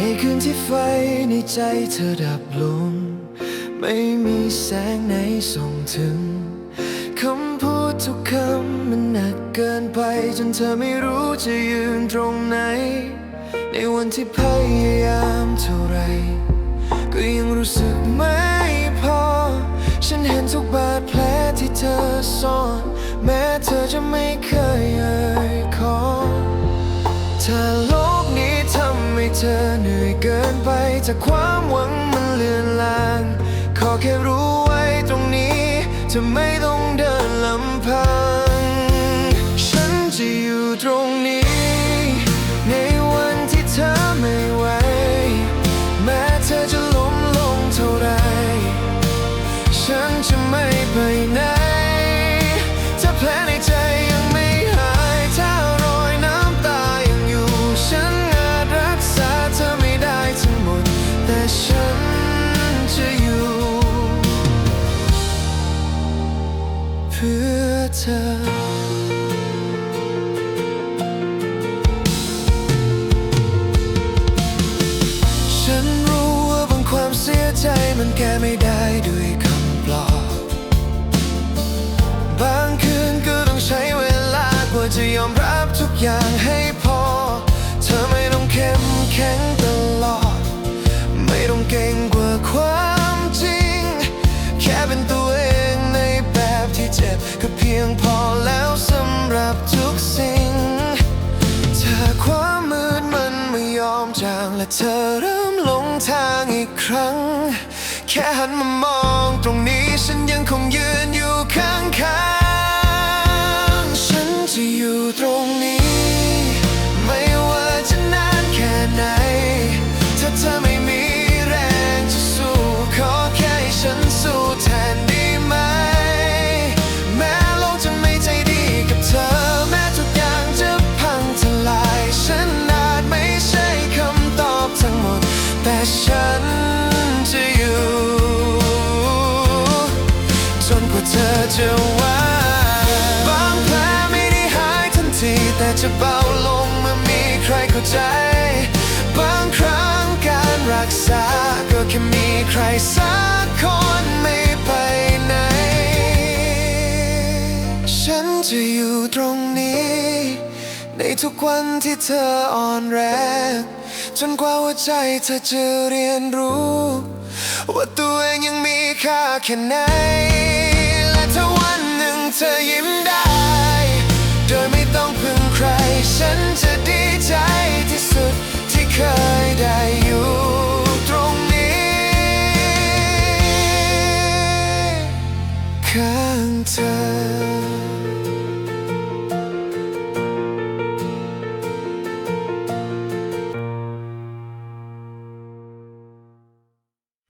ในคืนที่ไฟในใจเธอดับลง ไม่มีแสงไหนส่องถึง คำพูดทุกคำมันหนักเกินไป จนเธอไม่รู้จะยืนตรงไหน ในวันที่พยายามเท่าไร ก็ยังรู้สึกไม่พอ ฉันเห็นทุกบาดแผลที่เธอซ่อน แม้เธอจะไม่เคยเอ่ย จากความหวังมันเลือนลาง ขอแค่รู้ไว้ตรงนี้จะไม่ต้อง พื่อเธอฉันรู้ว่าบางความเสียใจมันแก้ไม่ได้ด้วยคำปลอบบางคืนก็ต้องใช้เวลากว่าจะยอมรับทุกอย่างให้พอ เธอไม่ต้องเข้มแข็งตลอด ไม่ต้องเก่งกว่า เจ็บก็เพียงพอแล้วสำหรับทุกสิ่งถ้าความมืดมันไม่ยอมจางและเธอเริ่มหลงทางอีกครั้ง แค่หันมามองตรงนี้ฉันยังคงยืนอยู่ข้าง จะว่าบางแผลไม่ได้หายทันที แต่จะเบาลงเมื่อมีใครเข้าใจ บางครั้งการรักษา ก็แค่มีใครสักคนไม่ไปไหน ฉันจะอยู่ตรงนี้ ในทุกวันที่เธออ่อนแรงจนกว่าหัวใจเธอจะเรียนรู้ ว่าตัวเองยังมีค่าแค่ไหน can tell